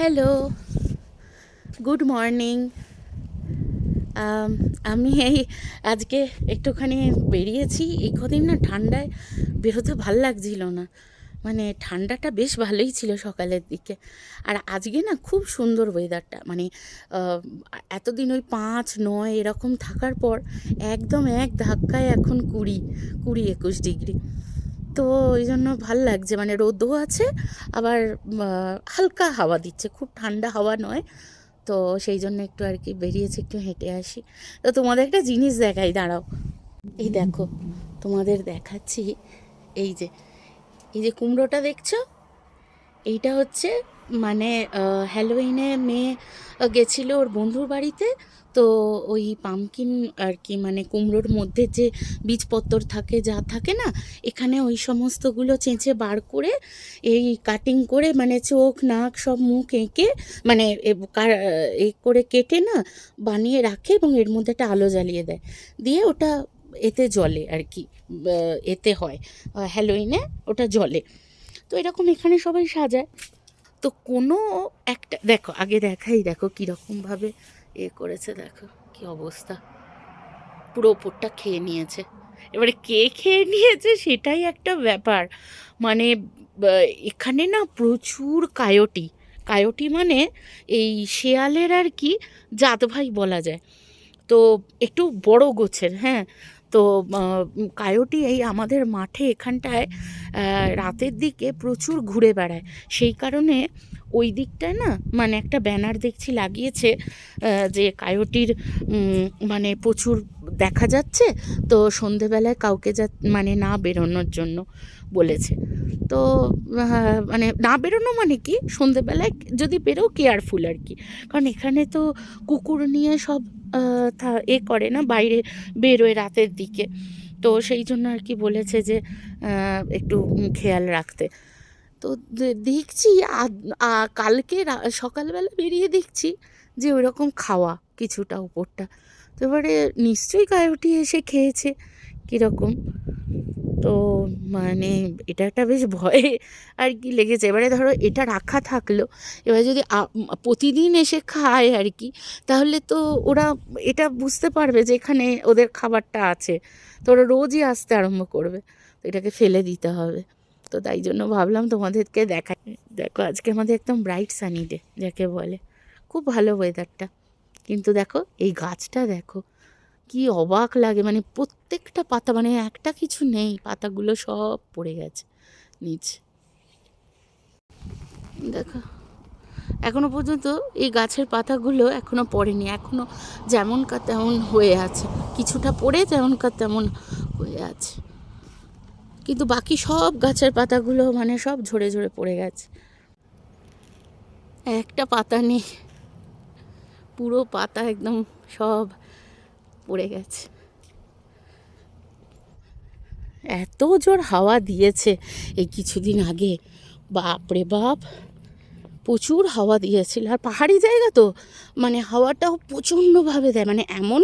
Hello good morning আমি এই আজকে একটুখানি বেরিয়েছি। এই কদিন না ঠান্ডায় বেরোতে ভালো লাগছিল না। মানে ঠান্ডাটা বেশ ভালোই ছিল সকালের দিকে। আর আজকে না খুব সুন্দর ওয়েদারটা মানে এতদিন ওই পাঁচ, নয় এরকম থাকার পর একদম এক ধাক্কায় এখন কুড়ি কুড়ি একুশ ডিগ্রি। তো ওই জন্য ভালো লাগছে। মানে রোদও আছে, আবার হালকা হাওয়া দিচ্ছে। খুব ঠান্ডা হাওয়া নয়। তো সেই জন্য একটু আর কি বেরিয়েছি, একটু হেঁটে আসি। তো তোমাদের একটা জিনিস দেখাই, দাঁড়াও। এই দেখো, তোমাদের দেখাচ্ছি। এই যে এই যে কুমড়োটা দেখছ? এইটা হচ্ছে মানে হ্যালোইনে মেয়ে গেছিল ওর বন্ধুর বাড়িতে। তো ওই পামকিন আর কি মানে কুমড়োর মধ্যে যে বীজপত্তর থাকে, যা থাকে না, এখানে ওই সমস্তগুলো চেঁচে বার করে, এই কাটিং করে মানে চোখ, নাক সব মুখ এঁকে মানে এ- করে কেটে না, বানিয়ে রাখে এবং এর মধ্যে একটা আলো জ্বালিয়ে দেয়। দিয়ে ওটা এতে জলে আর কি এতে হয় হ্যালোইনে ওটা জলে তো এরকম এখানে সবাই সাজায়। তো কোনো একটা, দেখো, আগে দেখাই, দেখো কীরকমভাবে এ করেছে, দেখো কি অবস্থা। পুরো ওপরটা খেয়ে নিয়েছে। এবারে কে খেয়ে নিয়েছে সেটাই একটা ব্যাপার। মানে এখানে না প্রচুর কায়োটি। কায়োটি মানে এই শেয়ালের আর কি জাত ভাই বলা যায়। তো একটু বড় গোছের হ্যাঁ। তো কায়োটি এই আমাদের মাঠে এখানটায় রাতের দিকে প্রচুর ঘুরে বেড়ায়। সেই কারণে ওই দিকটায় না মানে একটা ব্যানার দেখছি লাগিয়েছে যে কায়োটির মানে প্রচুর দেখা যাচ্ছে, তো সন্ধেবেলায় কাউকে যা মানে না বেরোনোর জন্য বলেছে। তো মানে না বেরোনো মানে কি? সন্ধেবেলায় যদি বেরো কেয়ারফুল আর কি। কারণ এখানে তো কুকুর নিয়ে সব এ করে না, বাইরে বেরোয় রাতের দিকে। তো সেই জন্য আর কি বলেছে যে একটু খেয়াল রাখতে। তো দেখছি কালকে সকালবেলা বেরিয়ে দেখছি যে ওরকম খাওয়া কিছুটা উপরটা। তো এবারে নিশ্চয়ই কায়োটি এসে খেয়েছে, কীরকম? তো মানে এটা একটা বেশ ভয় আর কি লেগেছে। এবারে ধরো এটা রাখা থাকল, এবার যদি প্রতিদিন এসে খায় আর কি, তাহলে তো ওরা এটা বুঝতে পারবে যে এখানে ওদের খাবারটা আছে। তো ওরা রোজই আসতে আরম্ভ করবে, তো এটাকে ফেলে দিতে হবে। তো তাই জন্য ভাবলাম তোমাদেরকে দেখাই দেখো আজকে আমাদের একদম ব্রাইট সানি ডে যাকে বলে। খুব ভালো ওয়েদারটা কিন্তু দেখো এই গাছটা দেখো কি অবাক লাগে। মানে প্রত্যেকটা পাতা মানে একটা কিছু নেই, পাতাগুলো সব পড়ে গেছে নিচ। দেখো, এখনও পর্যন্ত এই গাছের পাতাগুলো এখনও পড়েনি। এখনও যেমনকার তেমন হয়ে আছে। কিছুটা পড়ে যেমনকার তেমন হয়ে আছে। কিন্তু বাকি সব গাছের পাতাগুলো মানে সব ঝরে ঝরে পড়ে গেছে। একটা পাতা নেই। পুরো পাতা একদম সব পড়ে গেছে। এত জোর হাওয়া দিয়েছে। এই কিছুদিন আগে, বাপরে বাপ, প্রচুর হাওয়া দিয়েছিল। আর পাহাড়ি জায়গা তো মানে হাওয়াটাও প্রচণ্ডভাবে দেয়। মানে এমন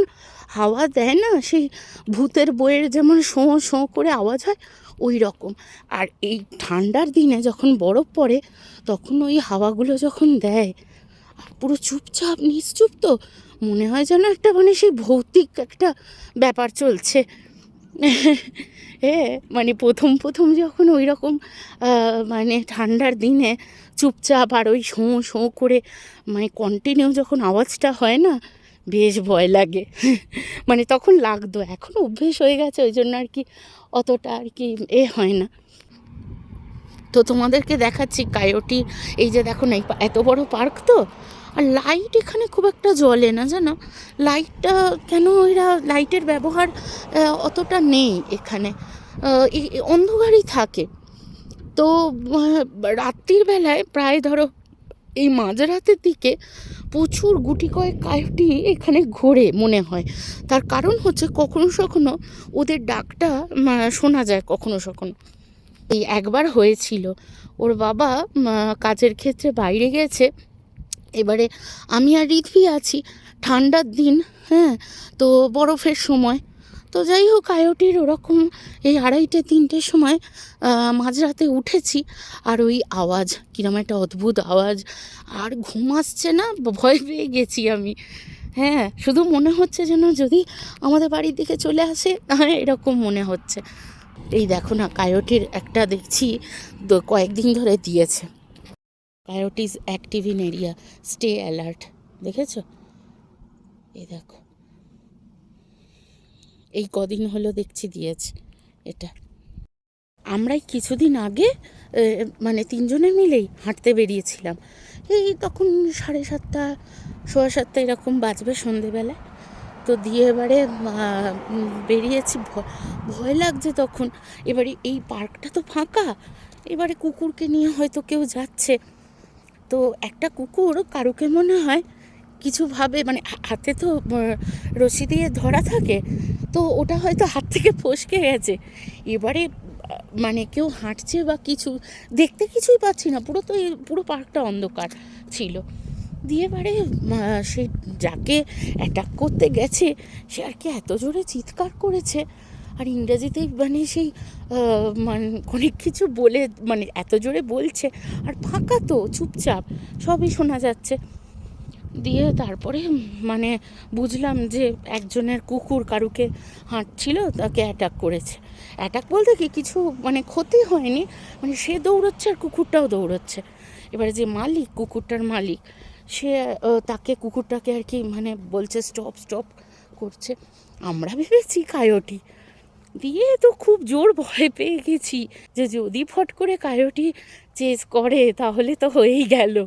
হাওয়া দেয় না, সেই ভূতের বইয়ের যেমন শোঁ শোঁ করে আওয়াজ হয়, ওই রকম। আর এই ঠান্ডার দিনে যখন বরফ পড়ে, তখন ওই হাওয়াগুলো যখন দেয়, আর পুরো চুপচাপ, নিশ্চুপ তো মনে হয় যেন একটা মানে সেই ভৌতিক একটা ব্যাপার চলছে। হ্যাঁ মানে প্রথম প্রথম যখন ওই রকম মানে ঠান্ডার দিনে চুপচাপ আর ওই শোঁ শোঁ করে মানে কন্টিনিউ যখন আওয়াজটা হয় না, বেশ ভয় লাগে। মানে তখন লাগতো, এখন অভ্যেস হয়ে গেছে, ওই জন্য আর কি অতটা আর কি এ হয় না। তো তোমাদেরকে দেখাচ্ছি কায়োটি এই যে দেখো না এত বড় পার্ক তো? আর লাইট এখানে খুব একটা জ্বলে না, জানো? লাইটটা কেন এরা লাইটের ব্যবহার অতটা নেই এখানে। অন্ধকারই থাকে। তো রাত্রির বেলায় প্রায় ধরো এই মাঝরাতের দিকে প্রচুর গুটি কয়েক কায়োটি এখানে ঘোরে মনে হয়। তার কারণ হচ্ছে কখনো কখনো ওদের ডাকটা শোনা যায় কখনো কখনো এই একবার হয়েছিল। ওর বাবা কাজের ক্ষেত্রে বাইরে গেছে। এবারে আমি আর ঋথি আছি, ঠান্ডার দিন হ্যাঁ তো বরফের সময়। তো যাই হোক, আয়োটির ওরকম এই আড়াইটে তিনটের সময় মাঝরাতে উঠেছি, আর ওই আওয়াজ, কিরম একটা অদ্ভুত আওয়াজ, আর ঘুম আসছে না, ভয় পেয়ে গেছি আমি। হ্যাঁ শুধু মনে হচ্ছে যেন যদি আমাদের বাড়ির দিকে চলে আসে হ্যাঁ এরকম মনে হচ্ছে। এই দেখো না কায়োটির একটা দেখছি কয়েকদিন ধরে দিয়েছে। Coyotes active in area stay alert দেখেছ? এই দেখো। এই কদিন হলো দেখছি দিয়েছে এটা। আমরাই কিছুদিন আগে মানে তিনজনে মিলেই হাঁটতে বেরিয়েছিলাম। এই তখন সাড়ে সাতটা, সোয়া সাতটা এরকম বাজবে সন্ধেবেলায়। তো দিয়ে এবারে বেরিয়েছি। ভয় লাগছে তখন। এবারে এই পার্কটা তো ফাঁকা। এবারে কুকুরকে নিয়ে হয়তো কেউ যাচ্ছে। তো একটা কুকুর কারুকে মনে হয় কিছু ভাবে মানে হাতে তো রশি দিয়ে ধরা থাকে, তো ওটা হয়তো হাত থেকে ফসকে গেছে। এবারে মানে কেউ হাঁটছে বা কিছু, দেখতে কিছুই পাচ্ছি না, পুরো তো পুরো পার্কটা অন্ধকার ছিল। দিয়ে এবারে সে যাকে অ্যাটাক করতে গেছে, সে আর কি এত জোরে চিৎকার করেছে আর ইংরেজিতে মানে সেই মানে অনেক কিছু বলে মানে এত জোরে বলছে, আর ফাঁকা তো, চুপচাপ, সবই শোনা যাচ্ছে। দিয়ে তারপরে মানে বুঝলাম যে একজনের কুকুর কারুকে হাঁটছিল, তাকে অ্যাটাক করেছে। অ্যাটাক বলতে কি, কিছু মানে ক্ষতি হয়নি মানে সে দৌড়চ্ছে আর কুকুরটাও দৌড়চ্ছে। এবারে যে মালিক, কুকুরটার মালিক, সে তাকে কুকুরটাকে আর কি মানে বলছে স্টপ স্টপ করছে। আমরা ভেবেছি কায়োটি দিয়ে তো খুব জোর ভয় পেয়ে গেছি যে যদি ফট করে কায়োটি চেস করে, তাহলে তো হয়েই গেল।